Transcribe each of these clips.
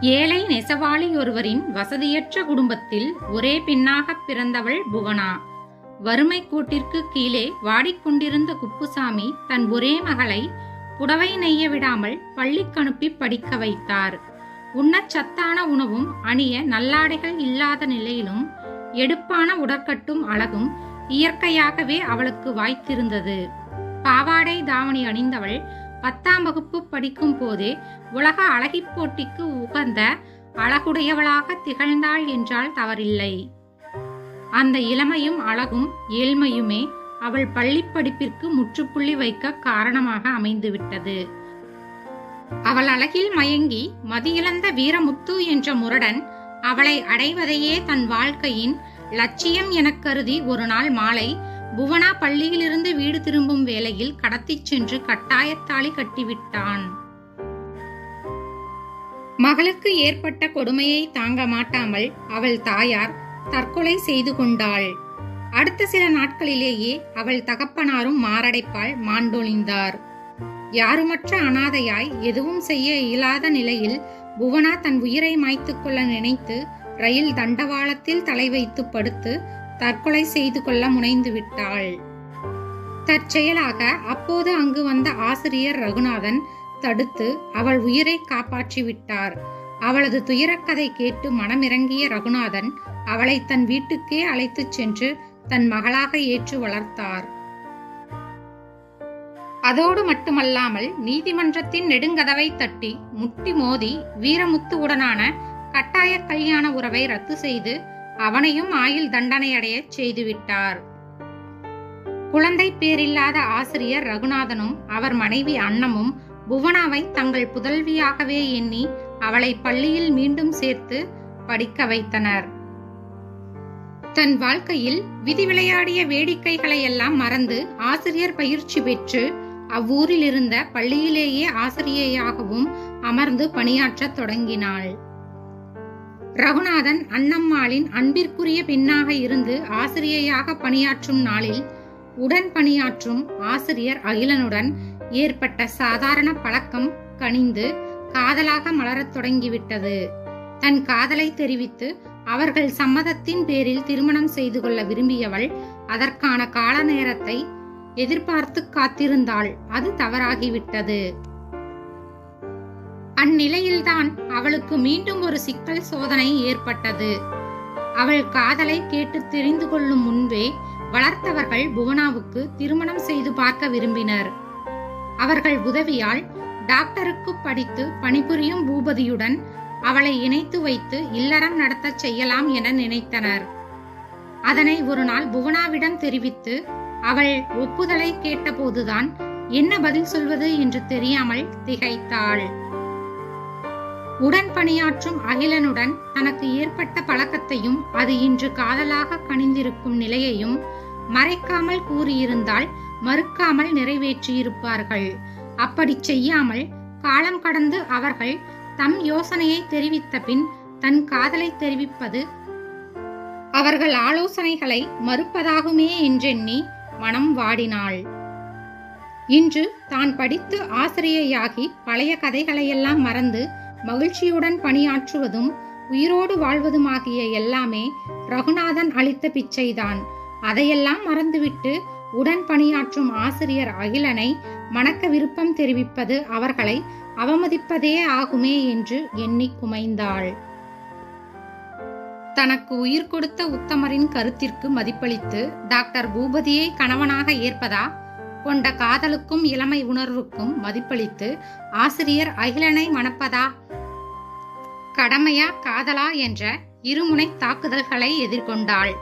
ஏழை நெசவாளி ஒருவரின் வசதியற்ற குடும்பத்தில் ஒரே பெண்ணாக பிறந்தவள் புவனா. வறுமை கோட்டிற்கு கீழே வாடிக்கொண்டிருந்த குப்புசாமி தன் ஒரே மகளை புடவை நெய்ய விடாமல் பள்ளிக்கு அனுப்பி படிக்க வைத்தார். உண்ணச் சத்தான உணவும் அணிய நல்லாடைகள் இல்லாத நிலையிலும் எடுப்பான உடற்கட்டும் அழகும் இயற்கையாகவே அவளுக்கு வாய்த்திருந்தது. பாவாடை தாவணி அணிந்தவள் பத்தாம் வகுப்பு படிக்கும் போதே உலக அழகிப் போட்டிக்கு உகந்த அழகுடையவளாக திகழ்ந்தாள் என்றால் தவறில்லை. அந்த இளமையும் அழகும் ஏழ்மையுமே அவள் பள்ளிப் படிப்பிற்கு முற்றுப்புள்ளி வைக்க காரணமாக அமைந்துவிட்டது. அவள் அழகில் மயங்கி மதியிழந்த வீரமுத்து என்ற முரடன் அவளை அடைவதையே தன் வாழ்க்கையின் லட்சியம் எனக் கருதி ஒரு நாள் மாலை புவனா பள்ளியிலிருந்து வீடு திரும்பும் வேளையில் கடத்திச் சென்று கட்டாயத்தாளி கட்டிவிட்டான். மகளுக்கு ஏற்பட்ட கொடுமையை தாங்க மாட்டாமல் அவள் தாயார் தற்கொலை செய்து கொண்டாள். அடுத்த சில நாட்களிலேயே அவள் தகப்பனாரும் மாரடைப்பால் மாண்டொழிந்தார். யாருமற்ற அனாதையாய் எதுவும் செய்ய இயலாத நிலையில் புவனா தன் உயிரை மாய்த்துக் கொள்ள நினைத்து ரயில் தண்டவாளத்தில் தலை வைத்து படுத்து தற்கொலை செய்து கொள்ள முனைந்து விட்டாள். தற்செயலாக அப்போது அங்கு வந்த ஆசிரியர் ரகுநாதன் தடுத்து அவள் உயிரை காப்பாற்றி விட்டார். அவளது துயரக்கதை கேட்டு மனமிறங்கிய ரகுநாதன் அவளை தன் வீட்டுக்கே அழைத்துச் சென்று தன் மகளாக ஏற்று வளர்த்தார். அதோடு மட்டுமல்லாமல் நீதிமன்றத்தின் நெடுங்கதவை தட்டி முட்டி மோதி வீரமுத்துவுடனான கட்டாய கல்யாண உறவை ரத்து செய்து அவனையும் ஆயுள் தண்டனை அடைய செய்துவிட்டார். குழந்தை பேரில்லாத ஆசிரியர் ரகுநாதனும் அவர் மனைவி அன்னமும் புவனாவை தங்கள் புதல்வியாகவே எண்ணி அவளை பள்ளியில் மீண்டும் சேர்த்து படிக்க வைத்தனர். தன் வாழ்க்கையில் விதி விளையாடிய வேடிக்கைகளை எல்லாம் மறந்து ஆசிரியர் பயிற்சி பெற்று அவ்வூரில் இருந்த பள்ளியிலேயே ஆசிரியையாகவும் அமர்ந்து பணியாற்றத் தொடங்கினாள். ரகுநாதன் அன்னம்மாளின் அன்பிற்குரிய பெண்ணாக இருந்து ஆசிரியையாக பணியாற்றும் நாளில் உடன் பணியாற்றும் ஆசிரியர் அகிலனுடன் ஏற்பட்ட சாதாரண பழக்கம் கனிந்து காதலாக மலரத் தொடங்கிவிட்டது. தன் காதலை தெரிவித்து அவர்கள் சம்மதத்தின் பேரில் திருமணம் செய்து கொள்ள விரும்பியவள் அதற்கான கால நேரத்தை எதிர்பார்த்து காத்திருந்தாள். அது தவறாகிவிட்டது. அந்நிலையில்தான் அவளுக்கு மீண்டும் ஒரு சிக்கல் சோதனை ஏற்பட்டது. அவள் காதலை கேட்டு தெரிந்து கொள்ளும் முன்பே வளர்த்தவர்கள் புவனாவுக்கு திருமணம் செய்து பார்க்க விரும்பினர். அவர்கள் உதவியால் டாக்டருக்கு படித்து பணிபுரியும் பூபதியுடன் அவளை இணைத்து வைத்து இல்லறம் நடத்தச் செய்யலாம் என நினைத்தனர். அதனை ஒரு நாள் புவனாவிடம் தெரிவித்து அவள் ஒப்புதலை கேட்டபோதுதான் என்ன பதில் சொல்வது என்று தெரியாமல் திகைத்தாள். உடன் பணியாற்றும் அகிலனுடன் தனக்கு ஏற்பட்ட பழக்கத்தையும் அது இன்று காதலாக கனிந்திருக்கும் நிலையையும் மறைக்காமல் கூறியிருந்தால் மறுக்காமல் நிறைவேற்றியிருப்பார்கள். அப்படி செய்யாமல் காலம் கடந்து அவர்கள் தம் யோசனையை தெரிவித்த பின் தன் காதலை தெரிவிப்பது அவர்கள் ஆலோசனைகளை மறுப்பதாகுமே என்றெண்ணி மனம் வாடினாள். இன்று தான் படித்து ஆசிரியையாகி பழைய கதைகளையெல்லாம் மறந்து மகிழ்ச்சியுடன் பணியாற்றுவதும் உயிரோடு வாழ்வதுமாகிய எல்லாமே ரகுநாதன் அளித்த பிச்சைதான். அதையெல்லாம் மறந்துவிட்டு உடன் பணியாற்றும் ஆசிரியர் அகிலனை மணக்க விருப்பம் தெரிவிப்பது அவர்களை அவமதிப்பதே ஆகுமே என்று எண்ணி குமைந்தாள். தனக்கு உயிர் கொடுத்த உத்தமரின் கருத்திற்கு மதிப்பளித்து டாக்டர் பூபதியை கணவனாக ஏற்பதா கொண்ட காதலுக்கும் இளமை உணர்வுக்கும் மதிப்பளித்து ஆசிரியர் அகிலனை மணப்பதா? கடமையா காதலா என்ற இருமுனை தாக்குதல்களை எதிர்கொண்டாள்.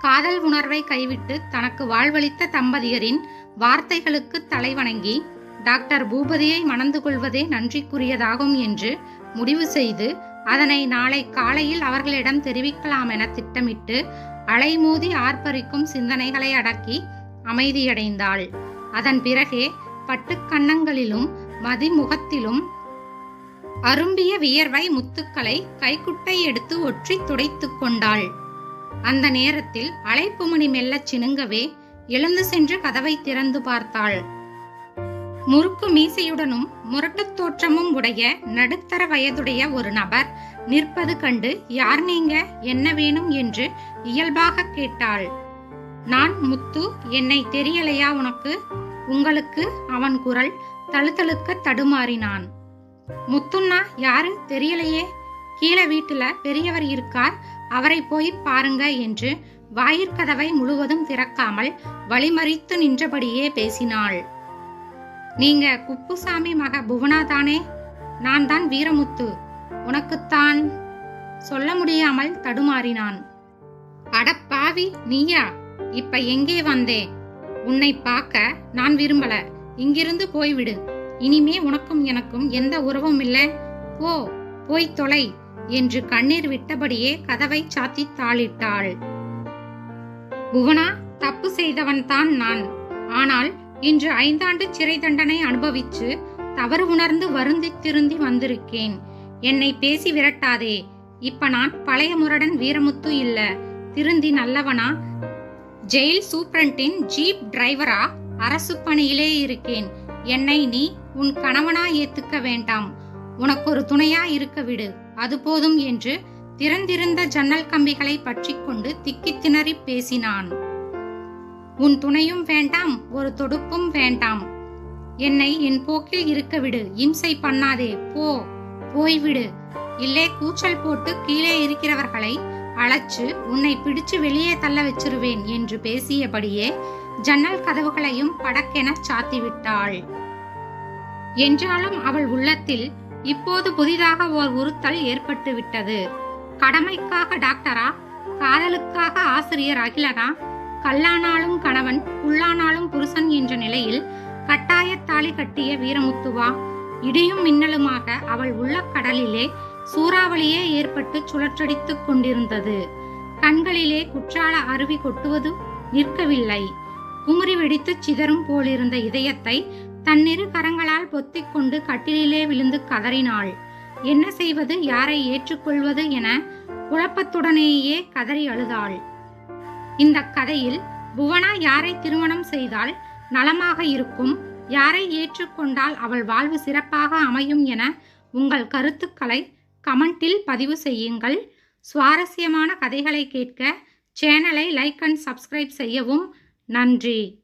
காதல் உணர்வை கைவிட்டு தனக்கு வாழ்வளித்த தம்பதியரின் வார்த்தைகளுக்கு தலைவணங்கி டாக்டர் பூபதியை மணந்து கொள்வதே நன்றிக்குரியதாகும் என்று முடிவு செய்து அதனை நாளை காலையில் அவர்களிடம் தெரிவிக்கலாம் என திட்டமிட்டு அலைமோதி ஆர்ப்பரிக்கும் சிந்தனைகளை அடக்கி அமைதியடைந்தாள். அதன் பிறகே பட்டுக்கண்ணங்களிலும் மதிமுகத்திலும் அரும்பிய வியர்வை முத்துக்களை கைக்குட்டை எடுத்து ஒற்றி துடைத்துக் கொண்டாள். அந்த நேரத்தில் அழைப்பு மணி மெல்லச் சினுங்கவே எழுந்து சென்று கதவை திறந்து பார்த்தாள். முறுக்கு மீசையுடனும் முரட்டுத் தோற்றமும் உடைய நடுத்தர வயதுடைய ஒரு நபர் நிற்பது கண்டு யார் நீங்க? என்ன வேணும்? என்று இயல்பாக கேட்டாள். நான் முத்து என்னை தெரியலையா உனக்கு? உங்களுக்கு அவன் குரல் தழுதழுக்க தடுமாறினான். முத்துன்னா யாரு? தெரியலையே. கீழே வீட்டுல பெரியவர் இருக்கார். அவரை போய் பாருங்க என்று வாயிற்கதவை முழுவதும் திறக்காமல் வழிமறித்து நின்றபடியே பேசினாள். நீங்க குப்புசாமி மக புவனா தானே நான் தான் வீரமுத்து. உனக்குத்தான் சொல்ல முடியாமல் தடுமாறினான். அடப்பாவி நீயா? இப்ப எங்கே வந்தே? உன்னை பார்க்க நான் விரும்பல. இங்கிருந்து போய்விடு. இனிமே உனக்கும் எனக்கும் எந்த உறவும் இல்ல. போ போய் தொலை என்று கண்ணீர் விட்டபடியே கதவை சாத்தி தாளிட்டாள். புவனா தப்பு செய்தவன் தான் நான். ஆனால் இன்று ஐந்தாண்டு சிறை தண்டனை அனுபவிச்சு தவறு உணர்ந்து வருந்தி திருந்தி வந்திருக்கேன். என்னை பேசி விரட்டாதே. இப்ப நான் பழைய முரடன் வீரமுத்து இல்ல. திருந்தி நல்லவனா? ஜெயில் சூப்ரண்டின் ஜீப் டிரைவரா அரசு பணியிலே இருக்கேன். என்னை நீ உன் கணவனா ஏத்துக்க வேண்டாம். உனக்கு ஒரு துணையா இருக்க விடு. அது போதும் என்று திறந்திருந்த ஜன்னல் கம்பிகளை பற்றி கொண்டு திக்கி திணறி பேசினான். உன் துணையும் வேண்டாம் ஒரு தொடுப்பும் வேண்டாம். என்னை என் போக்கில் இருக்க விடு. இம்சை பண்ணாதே. போ. போய்விடு இல்லே கூச்சல் போட்டு கீழே இருக்கிறவர்களை அழைச்சு உன்னை பிடிச்சு வெளியே தள்ள வச்சிருவேன் என்று பேசியபடியே ஜன்னல் கதவுகளையும் படக்கென சாத்திவிட்டாள். என்றாலும் அவள் உள்ளத்தில் இப்போது புதிதாக ஓர் உறுத்தல் ஏற்பட்டு விட்டது கடமைக்காக டாக்டரா? காதலுக்காக ஆசிரியர் அகிலனா? கல்லானாலும் கணவன் புல்லானாலும் புருஷன் என்ற நிலையில் கட்டாயத்தாலி கட்டிய வீரமுத்துவா? இடியும் மின்னலுமாக அவள் உள்ள கடலிலே சூறாவளியே ஏற்பட்டு சுழற்றடித்துக் கொண்டிருந்தது. கண்களிலே குற்றால அருவி கொட்டுவது நிற்கவில்லை. குமுறி வெடித்துச் சிதறும் போலிருந்த இதயத்தை தன்னிரு கரங்களால் பொத்திக் கொண்டு கட்டிலிலே விழுந்து கதறினாள். என்ன செய்வது யாரை ஏற்றுக்கொள்வது என குழப்பத்துடனேயே கதறி அழுதாள். இந்த கதையில் புவனா யாரை திருமணம் செய்தால் நலமாக இருக்கும் யாரை ஏற்றுக்கொண்டால் அவள் வாழ்வு சிறப்பாக அமையும் என உங்கள் கருத்துக்களை கமெண்டில் பதிவு செய்யுங்கள். சுவாரஸ்யமான கதைகளை கேட்க சேனலை லைக் அண்ட் சப்ஸ்கிரைப் செய்யவும் நன்றி.